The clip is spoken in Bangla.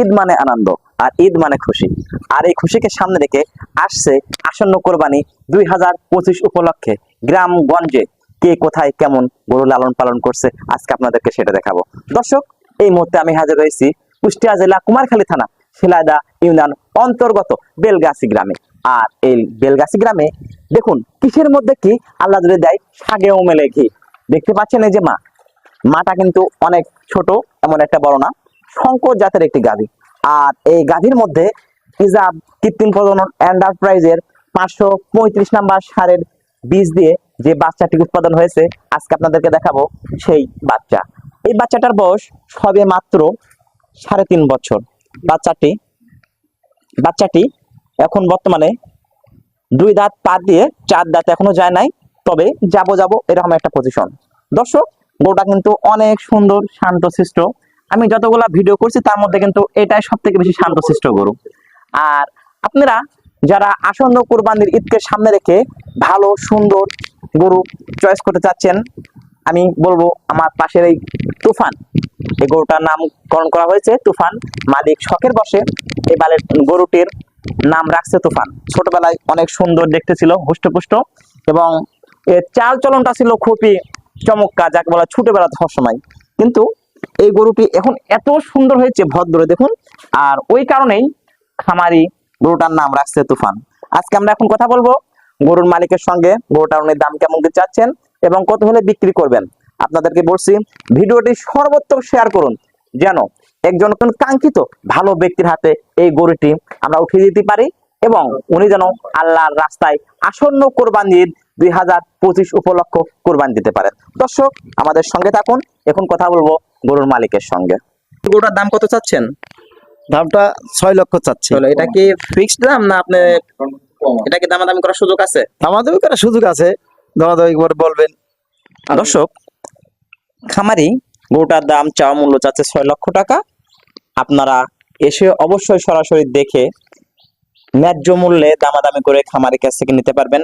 ঈদ মানে আনন্দ, আর ঈদ মানে খুশি। আর এই খুশিকে সামনে রেখে আসছে আসন্ন কোরবানি দুই হাজার পঁচিশ উপলক্ষে গ্রামগঞ্জে। কে কোথায়, কেমন গরু লালন পালন করছে, আজকে আপনাদেরকে সেটা দেখাবো। দর্শক, এই মুহূর্তে আমি হাজির হয়েছি কুষ্টিয়া জেলা কুমারখালী থানা শিলাদা ইউনিয়ন অন্তর্গত বেলগাছি গ্রামে। আর এই বেলগাছি গ্রামে দেখুন, কিসের মধ্যে কি আল্লাহ যদি দেয় সাগেও মেলে ঘি। দেখতে পাচ্ছেন এই যে মা। মাটা কিন্তু অনেক ছোট, এমন একটা বড় না। শঙ্কর জাতের একটি গাভী। আর এই গাভীর মধ্যে ইজাব কৃত্রিম প্রজনন এন্টারপ্রাইজের পাঁচশো পঁয়ত্রিশ নাম্বার সারের বীজ দিয়ে যে বাচ্চাটি উৎপাদন হয়েছে, আজকে আপনাদেরকে দেখাবো সেই বাচ্চা। এই বাচ্চাটার বয়স সবে মাত্র সাড়ে তিন বছর। বাচ্চাটি বাচ্চাটি এখন বর্তমানে দুই দাঁত পা দিয়ে চার দাঁত এখনও যায় নাই, তবে যাব যাব এরকম একটা পজিশন দর্শক গোটা কিন্তু অনেক সুন্দর শান্তশিষ্ট আমি যতগুলা ভিডিও করছি, তার মধ্যে কিন্তু এটাই সব থেকে বেশি শান্তশিষ্ট গরু। আর আপনারা যারা আসন্ন কোরবানির ঈদকে সামনে রেখে ভালো, সুন্দর গরু চয়েস করতে চাচ্ছেন, আমি বলব আমার পাশের এই তুফান। এই গরুটার নামকরণ করা হয়েছে তুফান মালিক শখের বসে এই বালের গরুটির নাম রাখছে তুফান। ছোটবেলায় অনেক সুন্দর দেখতে ছিল হুষ্টপুষ্ট, এবং এর চাল চলনটা ছিল খুবই চমৎকার, যাকে বলা ছোটবেলা সবসময় কিন্তু এই গরুটি এখন এত সুন্দর হয়েছে, ভদ্র, দেখুন। আর ওই কারণেই খামারি গরুটার নাম রাখছে তুফান। আজকে আমরা এখন কথা বলব গরুর মালিকের সঙ্গে গরুটার উনি দাম কেমন কি চাচ্ছেন এবং কত হলে বিক্রি করবেন। আপনাদেরকে বলছি, ভিডিওটি সর্বোত্তম শেয়ার করুন, যেন একজন কাঙ্ক্ষিত ভালো ব্যক্তির হাতে এই গরুটি আমরা উঠিয়ে দিতে পারি এবং উনি যেন আল্লাহর রাস্তায় আসন্ন কোরবান ঈদ দুই হাজার পঁচিশ উপলক্ষ কোরবান দিতে পারেন। দর্শক, আমাদের সঙ্গে থাকুন, এখন কথা বলব গরুর মালিকের সঙ্গে। গরুটার দাম কত চাচ্ছেন? দামটা ছয় লক্ষ চাচ্ছি। এটা কি ফিক্সড দাম না আপনি এটা কি দামাদামি করার সুযোগ আছে? দামাদামি করার সুযোগ আছে। দামাদামি করে বলবেন। দর্শক খামারি গরুটার দাম চাওয়া মূল্য চাচ্ছে ছয় লক্ষ টাকা। আপনারা এসে অবশ্যই সরাসরি দেখে ন্যায্য মূল্যে দামাদামি করে খামারের কাছ থেকে নিতে পারবেন।